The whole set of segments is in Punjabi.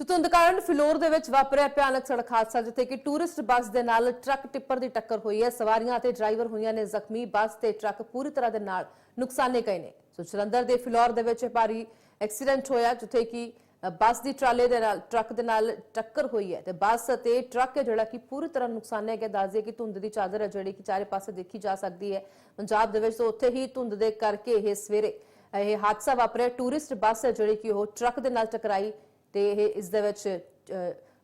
ਸੋ ਧੁੰਦ ਕਾਰਨ ਫਿਲੌਰ ਦੇ ਵਿੱਚ ਵਾਪਰਿਆ ਭਿਆਨਕ ਸੜਕ ਹਾਦਸਾ, ਜਿੱਥੇ ਕਿ ਟੂਰਿਸਟ ਬੱਸ ਦੇ ਨਾਲ ਟਰੱਕ ਟਿੱਪਰ ਦੀ ਟੱਕਰ ਹੋਈ ਹੈ। ਸਵਾਰੀਆਂ ਅਤੇ ਡਰਾਈਵਰ ਹੋਈਆਂ ਨੇ ਜ਼ਖਮੀ। ਬੱਸ ਤੇ ਟਰੱਕ ਪੂਰੀ ਤਰ੍ਹਾਂ ਦੇ ਨਾਲ ਨੁਕਸਾਨੇ ਗਏ ਨੇ। ਸੋ ਜਲੰਧਰ ਦੇ ਫਿਲੌਰ ਦੇ ਵਿੱਚ ਭਾਰੀ ਐਕਸੀਡੈਂਟ ਹੋਇਆ, ਜਿੱਥੇ ਕਿ ਬੱਸ ਦੀ ਟਰਾਲੇ ਦੇ ਨਾਲ, ਟਰੱਕ ਦੇ ਨਾਲ ਟੱਕਰ ਹੋਈ ਹੈ ਤੇ ਬੱਸ ਅਤੇ ਟਰੱਕ ਜਿਹੜਾ ਕਿ ਪੂਰੀ ਤਰ੍ਹਾਂ ਨੁਕਸਾਨਿਆ ਗਿਆ ਦੱਸਦੇ ਕਿ ਧੁੰਦ ਦੀ ਚਾਦਰ ਹੈ, ਜਿਹੜੀ ਕਿ ਚਾਰੇ ਪਾਸੇ ਦੇਖੀ ਜਾ ਸਕਦੀ ਹੈ ਪੰਜਾਬ ਦੇ ਵਿੱਚ। ਤਾਂ ਉੱਥੇ ਹੀ ਧੁੰਦ ਦੇ ਕਰਕੇ ਇਹ ਸਵੇਰੇ ਇਹ ਹਾਦਸਾ ਵਾਪਰਿਆ। ਟੂਰਿਸਟ ਬੱਸ ਹੈ, ਜਿਹੜੀ ਕਿ ਉਹ ਟਰੱਕ ਦੇ ਨਾਲ ਟਕਰਾਈ ਤੇ ਇਹ ਇਸ ਦੇ ਵਿੱਚ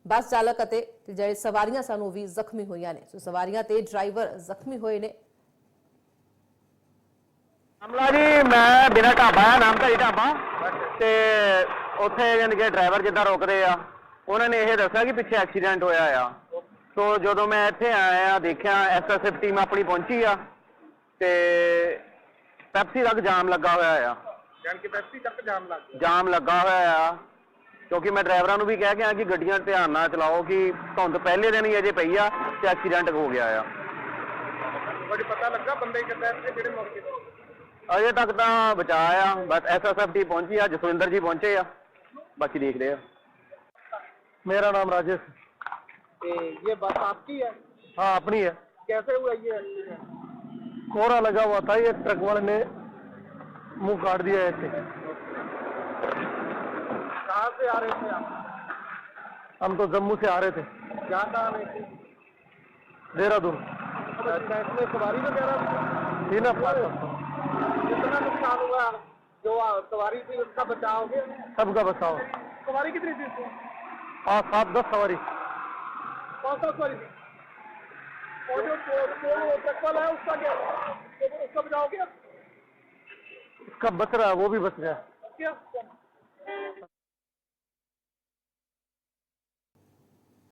ਬੱਸ ਚਾਲਕ ਅਤੇ ਜਿਹੜੇ ਸਵਾਰੀਆਂ ਸਨ ਉਹ ਵੀ ਜ਼ਖਮੀ ਹੋਈਆਂ ਨੇ। ਸੋ ਸਵਾਰੀਆਂ ਤੇ ਡਰਾਈਵਰ ਜ਼ਖਮੀ ਹੋਏ ਨੇ। ਮਾਮਲਾ ਜੀ ਮੈਂ ਬਿਨਾ ਢਾਬਾ ਆ ਨਾਮਧਾਰੀ ਢਾਬਾ। ਤੇ ਉੱਥੇ ਯਾਨੀ ਕਿ ਡਰਾਈਵਰ ਜਿੱਦਾਂ ਰੋਕਦੇ ਆ ਉਹਨਾਂ ਨੇ ਇਹ ਦੱਸਿਆ ਕਿ ਪਿੱਛੇ ਐਕਸੀਡੈਂਟ ਹੋਇਆ ਆ। ਸੋ ਜਦੋਂ ਮੈਂ ਇੱਥੇ ਆਇਆ ਦੇਖਿਆ ਐਸਐਸਐਫ ਟੀਮ ਆਪਣੀ ਪਹੁੰਚੀ ਆ ਤੇ ਪੈਪਸੀ ਤੱਕ ਜਾਮ ਲੱਗਾ ਹੋਇਆ ਆ। ਜਾਨ ਕਿ ਪੈਪਸੀ ਤੱਕ ਜਾਮ ਲੱਗ ਗਿਆ। ਜਾਮ ਲੱਗਾ ਹੋਇਆ ਆ। ਕਿਉਂਕਿ ਮੈਂ ਡਰਾਈਵਰਾਂ ਨੂੰ ਵੀ ਕਹਿ ਕੇ ਆ ਕਿ ਗੱਡੀਆਂ ਧਿਆਨ ਨਾਲ ਚਲਾਓ ਕਿ ਧੁੰਦ ਪਹਿਲੇ ਦਿਨ ਹੀ ਅਜੇ ਪਈ ਆ ਤੇ ਐਕਸੀਡੈਂਟ ਹੋ ਗਿਆ ਆ ਬੜੀ ਪਤਾ ਲੱਗਾ ਬੰਦੇ ਕਿੱਦਾਂ ਇੱਥੇ ਜਿਹੜੇ ਮੌਕੇ ਤੇ ਅਜੇ ਤੱਕ ਤਾਂ ਬਚਾ ਆ ਬਸ ਐਸਐਸਐਫ ਟੀ ਪਹੁੰਚੀ ਆ ਜਸਵਿੰਦਰ ਜੀ ਪਹੁੰਚੇ ਆ ਬਾਕੀ ਦੇਖਦੇ ਆ ਮੇਰਾ ਨਾਮ ਰਾਜੇਸ਼ ਤੇ ਇਹ ਬੱਸ आपकी है हाँ अपनी है कैसे हुआ ये एक्सीडेंट कोहरा लगा हुआ था ये ट्रक वाले ने मुंह काट दिया ऐसे कहाँ से आ रहे थे आप? हम तो जम्मू से आ रहे थे। क्या काम है? देहरादून। इसमें सवारी वगैरह थी? ना कितना नुकसान हुआ? जो सवारी थी उसका बचाव सबका बचाओ। सवारी कितनी थी पाँच सात दस सवारी। कौन सा सवारी थी? और जो वाला है उसका क्या? उसका बचाव हो उसका बच रहा है वो भी बच गया। क्या?